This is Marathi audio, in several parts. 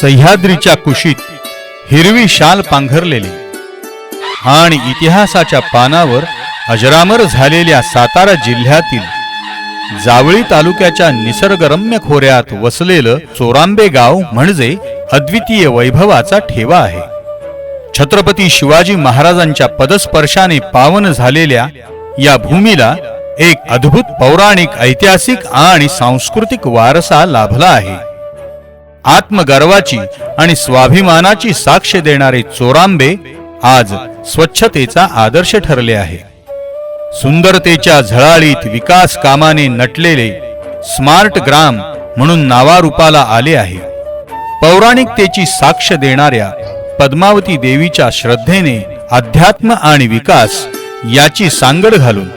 सह्याद्रीच्या कुशीत हिरवी शाल पांघरलेली आणि इतिहासाच्या पानावर अजरामर झालेल्या सातारा जिल्ह्यातील जावळी तालुक्याच्या निसर्गरम्य खोऱ्यात वसलेलं चोरांबे गाव म्हणजे अद्वितीय वैभवाचा ठेवा आहे. छत्रपती शिवाजी महाराजांच्या पदस्पर्शाने पावन झालेल्या या भूमीला एक अद्भुत पौराणिक ऐतिहासिक आणि सांस्कृतिक वारसा लाभला आहे. आत्मगर्वाची आणि स्वाभिमानाची साक्ष देणारे चोरांबे आज स्वच्छतेचा आदर्श ठरले आहे. सुंदरतेच्या झळाळीत विकास कामाने नटलेले स्मार्ट ग्राम म्हणून नावारूपाला आले आहे. पौराणिकतेची साक्ष देणाऱ्या पद्मावती देवीच्या श्रद्धेने अध्यात्म आणि विकास याची सांगड घालून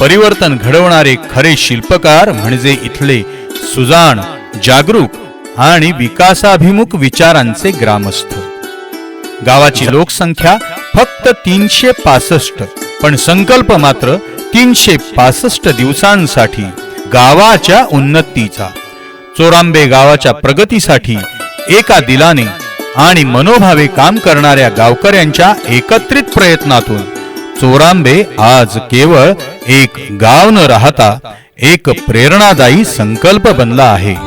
परिवर्तन घडवणारे खरे शिल्पकार म्हणजे इथले सुजाण जागरूक आणि विकासाभिमुख विचारांचे ग्रामस्थ. गावाची लोकसंख्या फक्त तीनशे पासष्ट पण संकल्प मात्र तीनशे पासष्ट दिवसांसाठी गावाच्या उन्नतीचा. चोरांबे गावाच्या प्रगतीसाठी एका दिलाने आणि मनोभावे काम करणाऱ्या गावकऱ्यांच्या एकत्रित प्रयत्नातून चोरांबे आज केवळ एक गाव न राहता एक प्रेरणादायी संकल्प बनला आहे.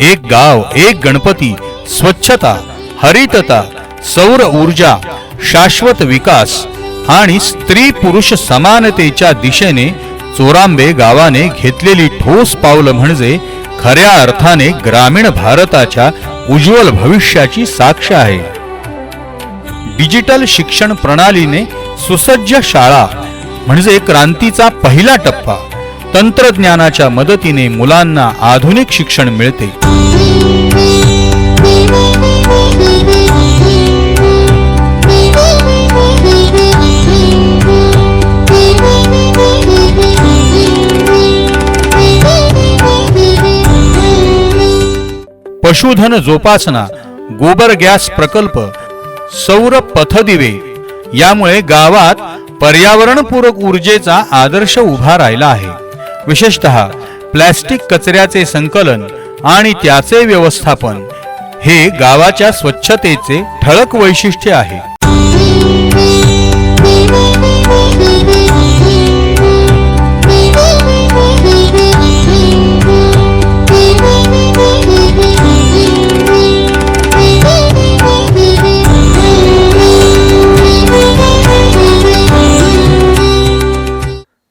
एक गाव एक गणपती स्वच्छता हरितता सौर ऊर्जा शाश्वत विकास आणि स्त्री पुरुष समानतेच्या दिशेने चोरांबे गावाने घेतलेली ठोस पावलं म्हणजे खऱ्या अर्थाने ग्रामीण भारताच्या उज्ज्वल भविष्याची साक्ष आहे. डिजिटल शिक्षण प्रणालीने सुसज्ज शाळा म्हणजे क्रांतीचा पहिला टप्पा. तंत्रज्ञानाच्या मदतीने मुलांना आधुनिक शिक्षण मिळते. पशुधन जोपासना गोबर गॅस प्रकल्प सौर पथदिवे यामुळे गावात पर्यावरणपूरक ऊर्जेचा आदर्श उभा राहिला आहे. विशेषतः प्लॅस्टिक कचऱ्याचे संकलन आणि त्याचे व्यवस्थापन हे गावाच्या स्वच्छतेचे ठळक वैशिष्ट्य आहे.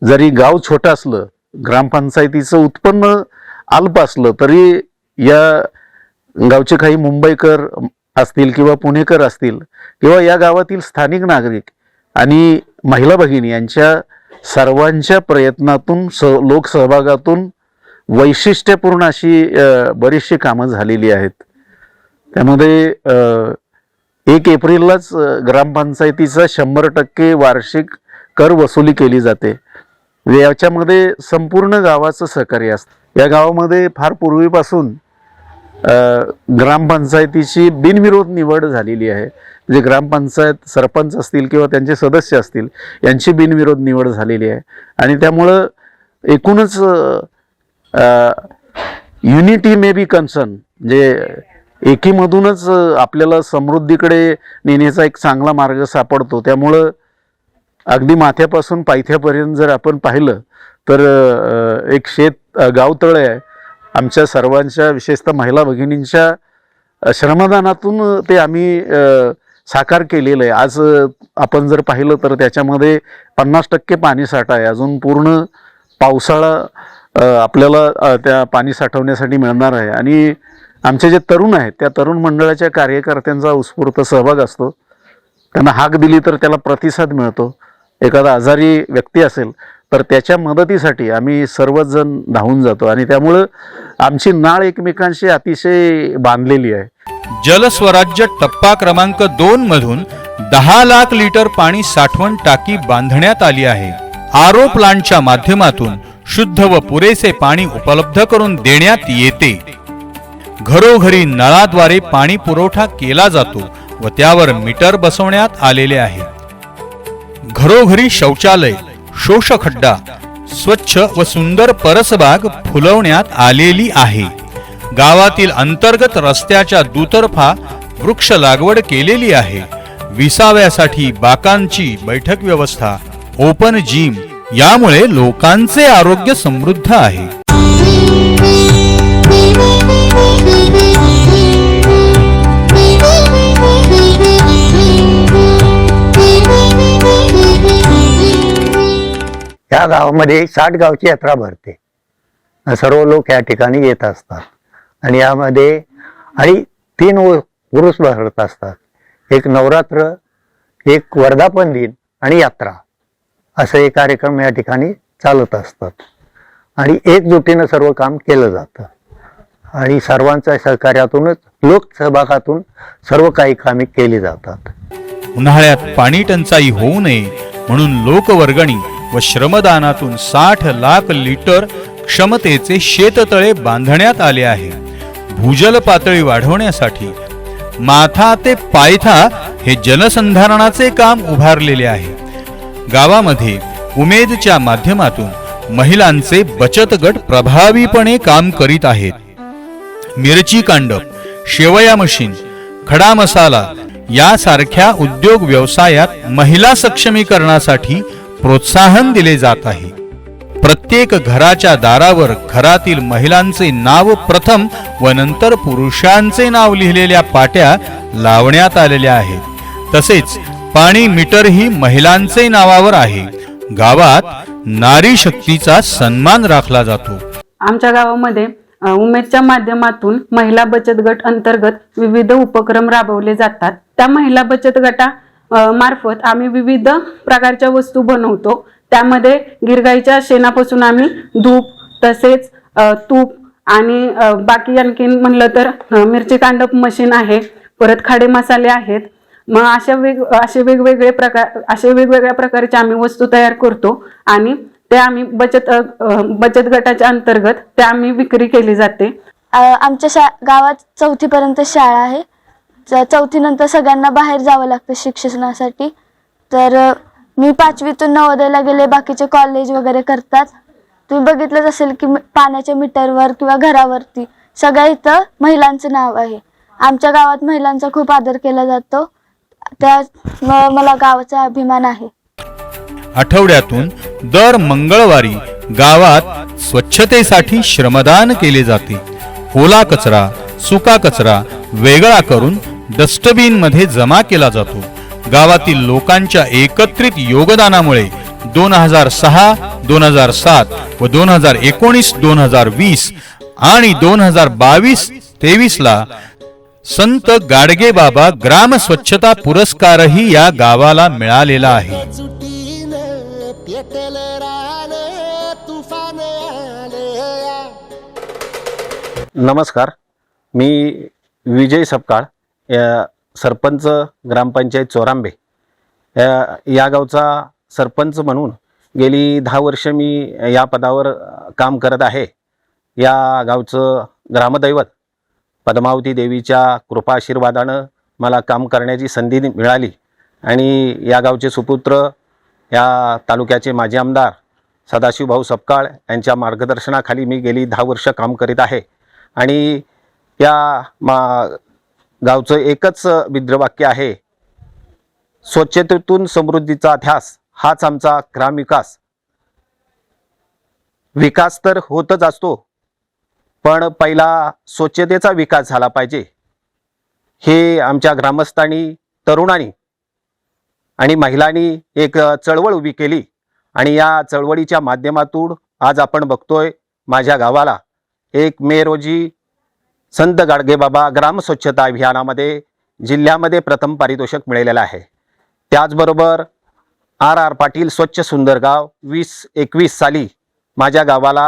जरी गाव छोटं असलं ग्रामपंचायतीचं उत्पन्न अल्प असलं तरी या गावचे काही मुंबईकर असतील किंवा पुणेकर असतील किंवा या गावातील स्थानिक नागरिक आणि महिला भगिनी यांच्या सर्वांच्या प्रयत्नातून स लोकसहभागातून वैशिष्ट्यपूर्ण अशी बरीचशी कामं झालेली आहेत. त्यामध्ये एक एप्रिललाच ग्रामपंचायतीचा शंभर टक्के वार्षिक कर वसुली केली जाते. म्हणजे याच्यामध्ये संपूर्ण गावाचं सहकार्य असतं. या गावामध्ये फार पूर्वीपासून ग्रामपंचायतीची बिनविरोध निवड झालेली आहे. जे ग्रामपंचायत सरपंच असतील किंवा त्यांचे सदस्य असतील यांची बिनविरोध निवड झालेली आहे. आणि त्यामुळं एकूणच युनिटी मे बी कन्सर्न जे एकीमधूनच आपल्याला समृद्धीकडे नेण्याचा एक चांगला मार्ग सापडतो. त्यामुळं अगदी माथ्यापासून पायथ्यापर्यंत जर आपण पाहिलं तर एक शेत गावतळे आहे. आमच्या सर्वांच्या विशेषतः महिला भगिनींच्या श्रमदानातून ते आम्ही साकार केलेलं आहे. आज आपण जर पाहिलं तर त्याच्यामध्ये पन्नास टक्के पाणी साठा आहे. अजून पूर्ण पावसाळा आपल्याला त्या पाणी साठवण्यासाठी मिळणार आहे. आणि आमचे जे तरुण आहेत त्या तरुण मंडळाच्या कार्यकर्त्यांचा उत्स्फूर्त सहभाग असतो. त्यांना हाक दिली तर त्याला प्रतिसाद मिळतो. एखादा आजारी व्यक्ती असेल तर त्याच्या मदतीसाठी आम्ही सर्वच जण धावून जातो आणि त्यामुळं आमची नाळ एकमेकांशी अतिशय बांधलेली आहे. जलस्वराज्य टप्पा क्रमांक दोन मधून दहा लाख लिटर पाणी साठवण टाकी बांधण्यात आली आहे. आरो प्लांटच्या माध्यमातून शुद्ध व पुरेसे पाणी उपलब्ध करून देण्यात येते. घरोघरी नळाद्वारे पाणी पुरवठा केला जातो व त्यावर मीटर बसवण्यात आलेले आहे. घरोघरी शौचालय शोषखड्डा स्वच्छ व सुंदर परसबाग फुलवण्यात आलेली आहे. गावातील अंतर्गत रस्त्याच्या दुतर्फा वृक्ष लागवड केलेली आहे. विसाव्यासाठी बाकांची बैठक व्यवस्था ओपन जिम यामुळे लोकांचे आरोग्य समृद्ध आहे. या गावामध्ये साठ गावची यात्रा भरते. सर्व लोक या ठिकाणी येत असतात. आणि यामध्ये आणि तीन पुरुष भरत असतात. एक नवरात्र एक वर्धापन दिन आणि यात्रा. असे हे कार्यक्रम या ठिकाणी चालत असतात. आणि एकजुटीनं सर्व काम केलं जातं. आणि सर्वांच्या सहकार्यातूनच लोकसहभागातून सर्व काही कामे केली जातात. उन्हाळ्यात पाणी टंचाई होऊ नये म्हणून लोकवर्गणी व श्रमदानातून साठ लाख लिटर क्षमतेचे शेततळे बांधण्यात आले आहे. भूजल पातळी वाढवण्यासाठी माथा ते पायथा हे जलसंधारणाचे काम उभारलेले आहे. गावामध्ये उमेदच्या माध्यमातून महिलांचे बचत गट प्रभावीपणे काम करीत आहेत. मिरची कांडप शेवया मशीन खडा मसाला यासारख्या उद्योग व्यवसायात महिला सक्षमीकरणासाठी प्रोत्साहन दिले जात आहे. प्रत्येक घराच्या दारावर घरातील महिलांचे नाव प्रथम व नंतर पुरुषांचे नाव लिहिलेल्या पाट्या लावण्यात आलेल्या आहेत. तसेच पाणी मीटर ही महिलांचे नावावर आहे. गावात नारी शक्तीचा सन्मान राखला जातो. आमच्या गावामध्ये उमेदच्या माध्यमातून महिला बचत गट अंतर्गत विविध उपक्रम राबवले जातात. त्या महिला बचत गटा मार्फत आम्ही विविध प्रकारच्या वस्तू बनवतो. त्यामध्ये गिरगाईच्या शेणापासून आम्ही धूप तसेच तूप आणि बाकी आणखीन म्हणलं तर मिरची कांडप मशीन आहे. परत खाडे मसाले आहेत. मग अशा वेग असे वेगवेगळे प्रकार असे वेगवेगळ्या प्रकारच्या आम्ही वस्तू तयार करतो आणि ते आम्ही बचत बचत गटाच्या अंतर्गत ते आम्ही विक्री केली जाते. आमच्या शा गावात चौथीपर्यंत शाळा आहे. च- चौथीनंतर सगळ्यांना बाहेर जावं लागतं शिक्षणासाठी. तर मी पाचवीतून नवोदयला गेले बाकीचे कॉलेज वगैरे करतात. तुम्ही बघितलंच असेल की मी- पाण्याच्या मीटरवर किंवा घरावरती सगळ्या इथं महिलांचं नाव आहे. आमच्या गावात महिलांचा खूप आदर केला जातो. त्या मला गावाचा अभिमान आहे. आठवड्यातून दर मंगळवारी गावात स्वच्छतेसाठी श्रमदान केले जाते. ओला कचरा सुका कचरा वेगळा करून डस्टबिनमध्ये जमा केला जातो. गावातील लोकांच्या एकत्रित योगदानामुळे दोन हजार सहा दोन हजार सात व दोन हजार एकोणीस दोन हजार वीस आणि दोन हजार बावीस तेवीसला संत गाडगे बाबा ग्राम स्वच्छता पुरस्कारही या गावाला मिळालेला आहे. नमस्कार मी विजय सपकाळ. या सरपंच ग्रामपंचायत चोरांबे. या या गावचा सरपंच म्हणून गेली दहा वर्ष मी या पदावर काम करत आहे. या गावचं ग्रामदैवत पद्मावती देवीच्या कृपा आशीर्वादानं मला काम करण्याची संधी मिळाली. आणि या गावचे सुपुत्र या तालुक्याचे माजी आमदार सदाशिवभाऊ सपकाळ यांच्या मार्गदर्शनाखाली मी गेली दहा वर्ष काम करीत आहे. आणि या मा गावचं एकच बिद्रवाक्य आहे. स्वच्छतेतून समृद्धीचा ध्यास हाच आमचा ग्रामविकास विकास. तर होतच असतो पण पहिला स्वच्छतेचा विकास झाला पाहिजे. हे आमच्या ग्रामस्थांनी तरुणांनी आणि महिलांनी एक चळवळ उभी केली. आणि या चळवळीच्या माध्यमातून आज आपण बघतोय माझ्या गावाला एक मे रोजी संत गाडगेबाबा ग्राम स्वच्छता अभियानामध्ये जिल्ह्यामध्ये प्रथम पारितोषिक मिळालेलं आहे. त्याचबरोबर आर आर पाटील स्वच्छ सुंदर गाव वीस एकवीस साली माझ्या गावाला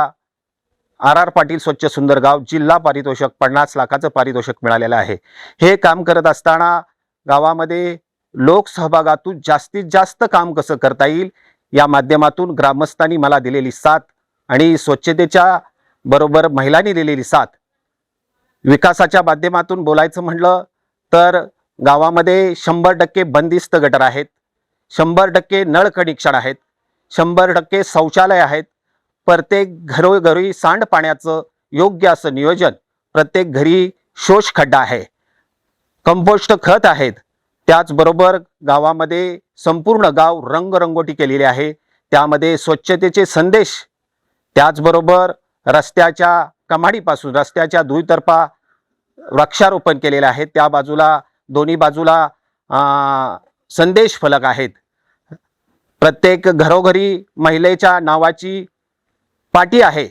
आर आर पाटील स्वच्छ सुंदर गाव जिल्हा पारितोषिक पन्नास लाखाचं पारितोषिक मिळालेलं आहे. हे काम करत असताना गावामध्ये लोकसहभागातून जास्तीत जास्त काम कसं करता येईल या माध्यमातून ग्रामस्थांनी मला दिलेली साथ आणि स्वच्छतेच्या बरोबर महिलांनी दिलेली साथ विकासाच्या माध्यमातून बोलायचं म्हणलं तर गावामध्ये शंभर टक्के बंदिस्त गटर आहेत. शंभर टक्के नळ कनेक्शन आहेत. शंभर टक्के शौचालय आहेत. प्रत्येक घरोघरी सांडपाण्याचं योग्य असं नियोजन प्रत्येक घरी शोष खड्डा आहे. कंपोस्ट खत आहेत. त्याचबरोबर गावामध्ये संपूर्ण गाव रंगरंगोटी केलेली आहे. त्यामध्ये स्वच्छतेचे संदेश त्याचबरोबर रस्त्याच्या कमाडीपासून रस्त्याच्या दुईतर्फा वृक्षारोपण केलेले आहे. त्या बाजूला दोन्ही बाजूला संदेश फलक आहेत. प्रत्येक घरोघरी महिलेच्या नावाची पाटी आहे.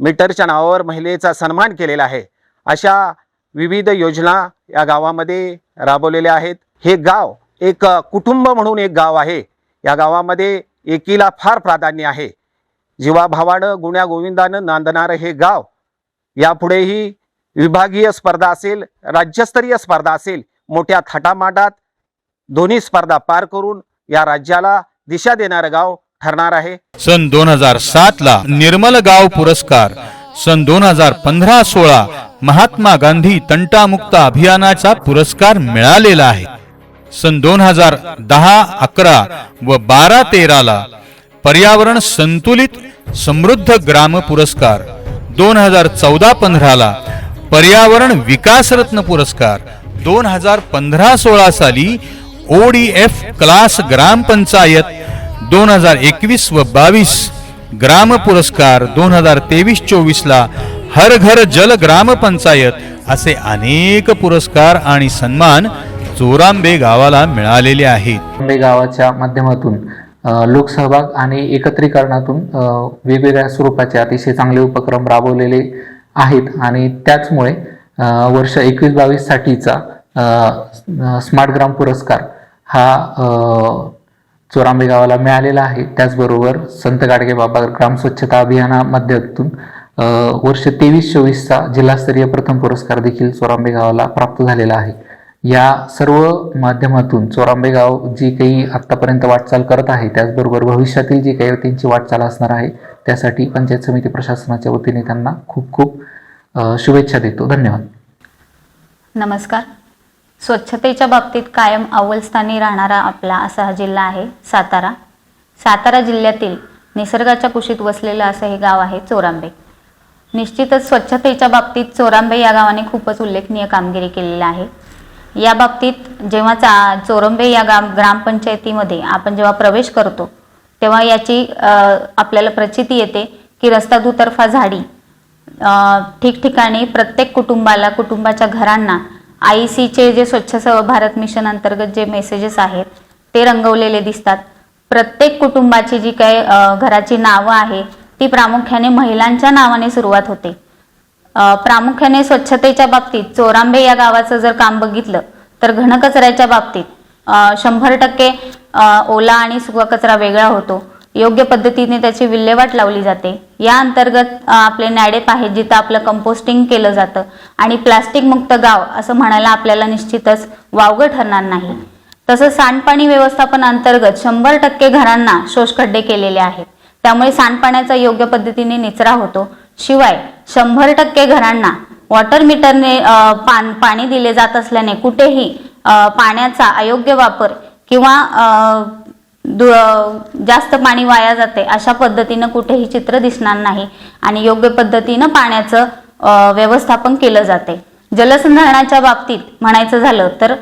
मीटरच्या नावावर महिलेचा सन्मान केलेला आहे. अशा विविध योजना या गावामध्ये राबवलेल्या आहेत. हे गाव एक कुटुंब म्हणून एक गाव आहे. या गावामध्ये एकीला फार प्राधान्य आहे. जीवाभावानं गुण्या गोविंदानं नांदणारं हे गाव यापुढेही विभागीय स्पर्धा असेल राज्यस्तरीय स्पर्धा असेल मोठ्या थाटामाटात दोन्ही स्पर्धा पार करून या राज्याला दिशा देणारं गाव ठरणार आहे. सन दोन हजार सात ला निर्मल गाव पुरस्कार सन दोन हजार पंधरा सोळा महात्मा गांधी तंटामुक्त अभियानाचा पुरस्कार मिळालेला आहे. सन दोन हजार दहा अकरा व बारा तेराला पर्यावरण संतुलित समृद्ध ग्राम पुरस्कार दोन हजार चौदा पंधराला पर्यावरण विकास रत्न पुरस्कार दोन हजार पंधरा सोळा साली ओडीएफ क्लास ग्रामपंचायत दोन हजार एकवीस व बावीस ग्राम पुरस्कार दोन हजार तेवीस चोवीसला हर घर जल ग्रामपंचायत असे अनेक पुरस्कार आणि सन्मान चोरांबे गावाला मिळालेले आहेत. गावाच्या माध्यमातून लोकसहभाग आणि एकत्रीकरणातून वेगवेगळ्या स्वरूपाचे अतिशय चांगले उपक्रम राबवलेले आहेत आणि त्याचमुळे वर्ष एकवीस बावीससाठीचा स्मार्ट ग्राम पुरस्कार हा चोरांबे गावाला मिळालेला आहे. त्याचबरोबर संत गाडगे बाबा ग्राम स्वच्छता अभियानामाध्यमातून वर्ष तेवीस चोवीसचा जिल्हास्तरीय प्रथम पुरस्कार देखील चोरांबे गावाला प्राप्त झालेला आहे. या सर्व माध्यमातून चोरांबे गाव जी काही आत्तापर्यंत वाटचाल करत आहे त्याचबरोबर भविष्यातील जी काही त्यांची वाटचाल असणार आहे त्यासाठी पंचायत समिती प्रशासनाच्या वतीने त्यांना खूप खूप शुभेच्छा देतो. धन्यवाद. नमस्कार. स्वच्छतेच्या बाबतीत कायम अव्वलस्थानी राहणारा आपला असा हा जिल्हा आहे सातारा. सातारा जिल्ह्यातील निसर्गाच्या कुशीत वसलेलं असं हे गाव आहे चोरांबे. निश्चितच स्वच्छतेच्या बाबतीत चोरांबे या गावाने खूपच उल्लेखनीय कामगिरी केलेली आहे. या बाबतीत जेव्हा चा चोरंबे या ग्राम ग्रामपंचायतीमध्ये आपण जेव्हा प्रवेश करतो तेव्हा याची आपल्याला प्रचिती येते की रस्ता दुतर्फा झाडी ठिकठिकाणी प्रत्येक कुटुंबाला कुटुंबाच्या घरांना आय सीचे जे स्वच्छ भारत मिशन अंतर्गत जे मेसेजेस आहेत ते रंगवलेले दिसतात. प्रत्येक कुटुंबाची जी काही घराची नावं आहे ती प्रामुख्याने महिलांच्या नावाने सुरुवात होते. प्रामुख्याने स्वच्छतेच्या बाबतीत चोरांबे या गावाचं जर काम बघितलं तर घनकचऱ्याच्या बाबतीत शंभर टक्के ओला आणि सुका कचरा वेगळा होतो. योग्य पद्धतीने त्याची विल्हेवाट लावली जाते. या अंतर्गत आपले नॅडेप आहेत जिथं आपलं कंपोस्टिंग केलं जातं. आणि प्लास्टिक मुक्त गाव असं म्हणायला आपल्याला निश्चितच वावगं ठरणार नाही. तसंच सांडपाणी व्यवस्थापन अंतर्गत शंभर टक्के घरांना शोषखड्डे केलेले आहेत. त्यामुळे सांडपाण्याचा योग्य पद्धतीने निचरा होतो. शिवाय शंभर टक्के घरांना वॉटर मीटरने पान पाणी दिले जात असल्याने कुठेही पाण्याचा अयोग्य वापर किंवा दु- जास्त पाणी वाया जाते अशा पद्धतीनं कुठेही चित्र दिसणार नाही आणि योग्य पद्धतीनं पाण्याचं व्यवस्थापन केलं जाते. जलसंधारणाच्या बाबतीत म्हणायचं झालं तर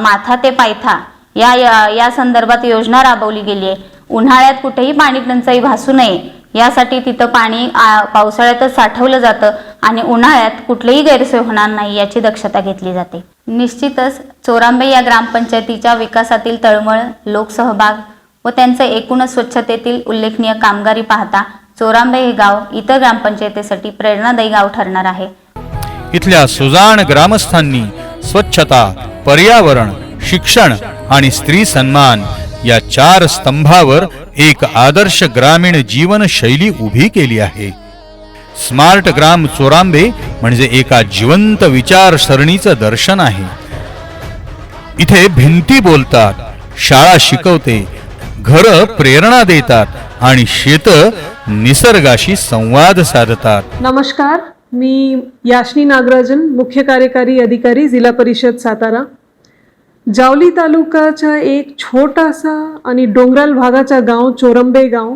माथा ते पायथा या या- या संदर्भात योजना राबवली गेली आहे. उन्हाळ्यात कुठेही पाणी टंचाई भासू नये. यासाठी तिथं पाणी पावसाळ्यातच साठवलं जातं आणि उन्हाळ्यात कुठलीही गैरसोय होणार नाही याची दक्षता घेतली जाते. निश्चितच चोरांबे या ग्रामपंचायतीच्या विकासातील तळमळ लोकसहभाग व त्यांचं एकूणच स्वच्छतेतील उल्लेखनीय कामगारी पाहता चोरांबे हे गाव इतर ग्रामपंचायतीसाठी प्रेरणादायी गाव ठरणार आहे. इथल्या सुजाण ग्रामस्थांनी स्वच्छता पर्यावरण शिक्षण आणि स्त्री सन्मान या चार स्तंभावर एक आदर्श ग्रामीण जीवनशैली उभी केली आहे. स्मार्ट ग्राम चोरांबे म्हणजे एका जिवंत विचारसरणीचं दर्शन आहे. इथे भिंती बोलतात शाळा शिकवते घरं प्रेरणा देतात आणि शेत निसर्गाशी संवाद साधतात. नमस्कार मी याशनी नागराजन मुख्य कार्यकारी अधिकारी जिल्हा परिषद सातारा. जावली तालुकाचा एक छोटासा आणि डोंगराळ भागाचा गाव चोरंबे गाव.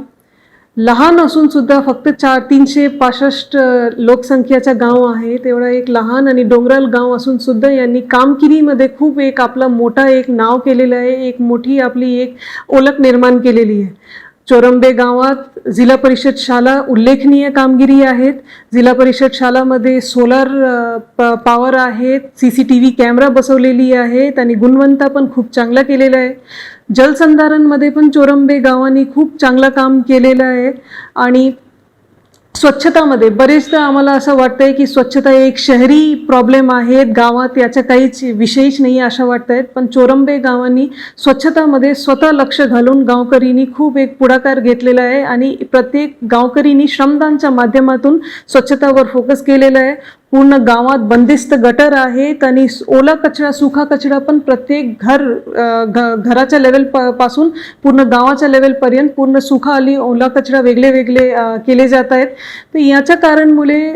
लहान असून सुद्धा फक्त चार तीनशे पासष्ट लोकसंख्येचा गाव आहे. तेवढं एक लहान आणि डोंगराळ गाव असून सुद्धा यांनी कामगिरीमध्ये खूप एक आपला मोठा एक नाव केलेलं आहे. एक मोठी आपली एक ओळख निर्माण केलेली आहे. चोरंबे गावात जिल्हा परिषद शाळा उल्लेखनीय कामगिरी आहेत. जिल्हा परिषद शाळामध्ये सोलार पॉवर आहेत C C T V camera बसवलेली आहेत आणि गुणवत्ता पण खूप चांगला केलेला आहे जलसंधारणमध्ये पण चोरंबे गावाने खूप चांगलं काम केलेलं आहे. आणि स्वच्छतामध्ये. बरेचदा आम्हाला असं वाटतंय की स्वच्छता एक शहरी प्रॉब्लेम आहेत. गावात याच्या काहीच विशेष नाही आहे असं वाटत आहेत पण चोरंबे गावांनी स्वच्छतामध्ये स्वतः लक्ष घालून गावकरींनी खूप एक पुढाकार घेतलेला आहे आणि प्रत्येक गावकरींनी श्रमदानच्या माध्यमातून स्वच्छतावर फोकस केलेला आहे. पूर्ण गावात बंदिस्त गटर आहेत आणि ओला कचरा सुखा कचरा पण प्रत्येक घर घ- घराच्या लेवलपासून पूर्ण गावाच्या लेवलपर्यंत पूर्ण सुखा आली ओला कचरा वेगळे वेगळे केले जात आहेत. तर याच्या कारणमुळे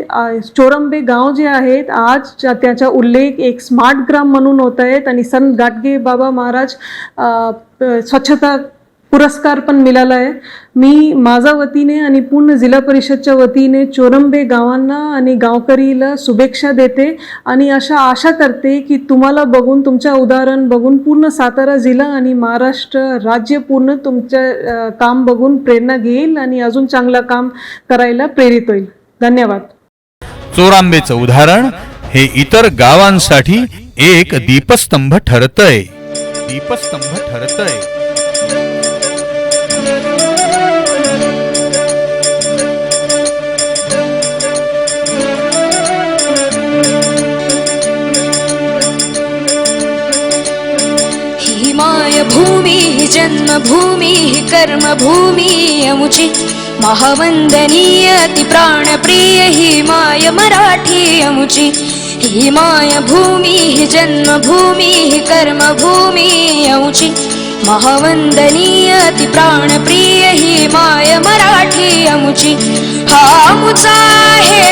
चोरंबे गाव जे आहेत आज त्याचा उल्लेख एक स्मार्ट ग्राम म्हणून होत आहेत. आणि संत गाडगे बाबा महाराज स्वच्छता पुरस्कार पण मिळाला आहे. मी माझ्या वतीने आणि पूर्ण जिल्हा परिषदच्या वतीने चोरंबे गावांना आणि गावकरीला शुभेच्छा देते आणि अशा आशा करते की तुम्हाला बघून तुमच्या उदाहरण बघून पूर्ण सातारा जिल्हा आणि महाराष्ट्र राज्य पूर्ण तुमचं काम बघून प्रेरणा घेईल आणि अजून चांगलं काम करायला प्रेरित होईल. धन्यवाद. चोरांबेचं उदाहरण हे इतर गावांसाठी एक दीपस्तंभ ठरतय. दीपस्तंभ ठरतय. ही माय भूमी जन्मभूमी कर्मभूमी अमुची महावंदनीय ती प्राणप्रिय ही माय मराठी अमुची ही माय भूमी ही जन्मभूमी कर्मभूमी अमुची महावंदनीय ती हि ही माय मराठी अमुची हा अमुचा आहे